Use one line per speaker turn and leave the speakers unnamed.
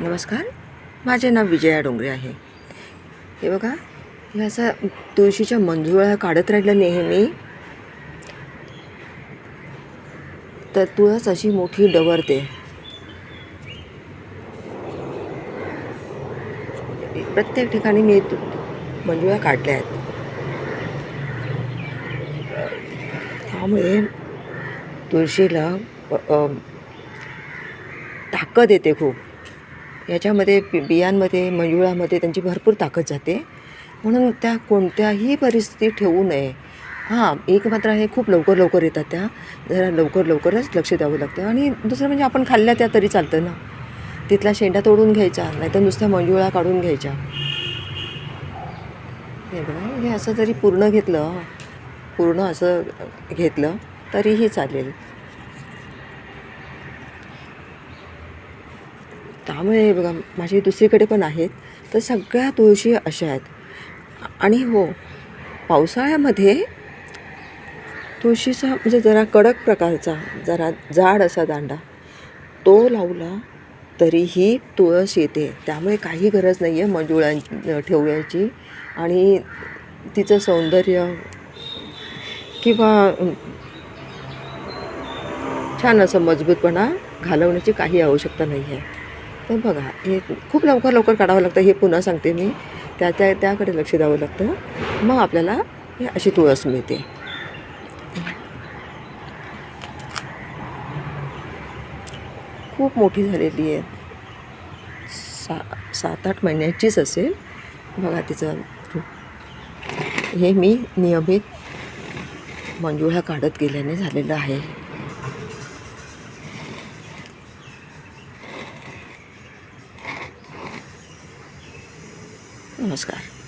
नमस्कार. माझे नाव विजया डोंगरे आहे. हे बघा हे असं तुळशीच्या मंजुळा काढत राहिलं नेहमी. तर तुळस अशी मोठी डवरते. प्रत्येक ठिकाणी मी तु- मंजुळा काढल्या आहेत. त्यामुळे तुळशीला ताकद येते खूप. याच्यामध्ये बियांमध्ये मंजुळामध्ये त्यांची भरपूर ताकद जाते. म्हणून त्या कोणत्याही परिस्थितीत ठेवू नये. हां एक मात्र हे खूप लवकर लवकर येतात त्या. जरा लवकर लवकरच लक्ष द्यावं लागतं. आणि दुसरं म्हणजे आपण खाल्ल्या त्या तरी चालतं ना. तिथला शेंडा तोडून घ्यायचा नाहीतर नुसत्या मंजुळा काढून घ्यायच्या हे बघा हे असं जरी पूर्ण घेतलं पूर्ण असं घेतलं तरीही चालेल. त्यामुळे बघा माझी दुसरीकडे पण आहेत तर सगळ्या तुळशी अशा आहेत. आणि हो पावसाळ्यामध्ये तुळशीचा म्हणजे जरा कडक प्रकारचा जरा जाड असा दांडा तो लावला तरीही तुळस येते. त्यामुळे काही गरज नाही आहे मजुळां ठेवण्याची. आणि तिचं सौंदर्य किंवा छान असं मजबूतपणा घालवण्याची काही आवश्यकता नाही आहे तर बघा हे खूप लवकर लवकर काढावं लागतं हे पुन्हा सांगते मी. त्या त्या त्याकडे लक्ष द्यावं लागतं. मग आपल्याला हे अशी तुळस मिळते. खूप मोठी झालेली आहे. सा सात आठ महिन्याचीच असेल. बघा तिचं हे मी नियमित मंजुळा काढत गेल्याने झालेलं आहे. नमस्कार.